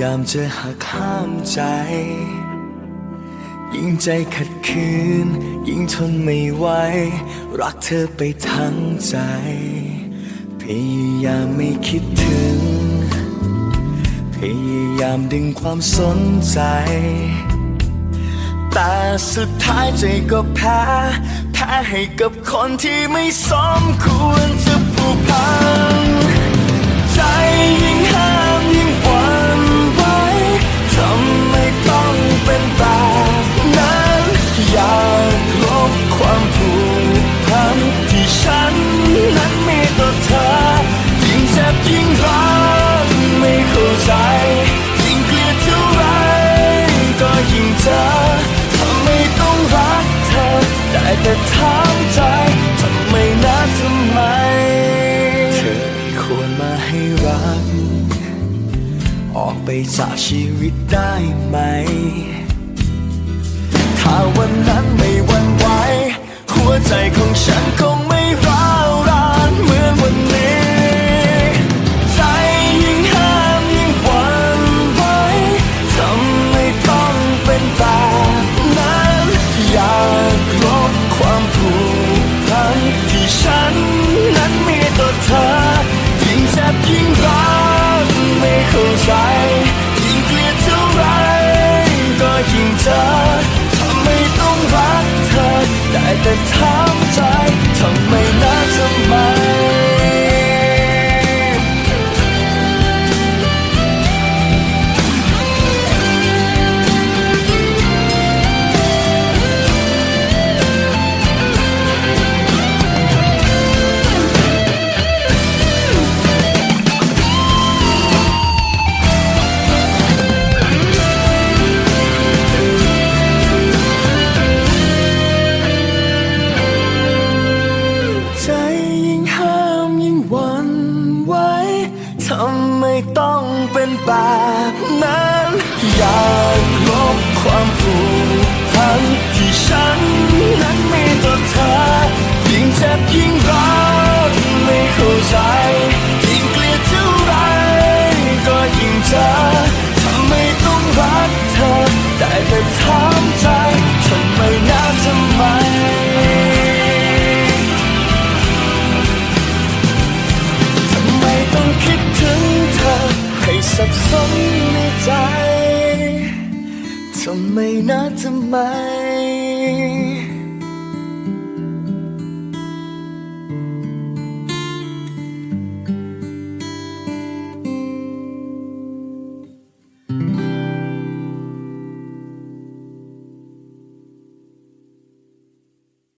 ยามจะหักห้ามใจ ยิ่งใจขัดขืน ยิ่งทนไม่ไหว รักเธอไปทั้งใจ พยายามไม่คิดถึง พยายามดึงความสนใจ แต่สุดท้ายใจก็แพ้ แพ้ให้กับคนที่ไม่สมควรจะผูกพัน ใจ แต่ถามใจทำไมนะทำไม เธอไม่ควรมาให้รัก ออกไปจากชีวิตได้ไหม ถ้าวันนั้นไม่หวันไหวหัวใจของฉันค ต้องเป็นแบบนั้น อยากลบความผูกพันที่ฉันนั้น สมในใจทำไมนะทำไม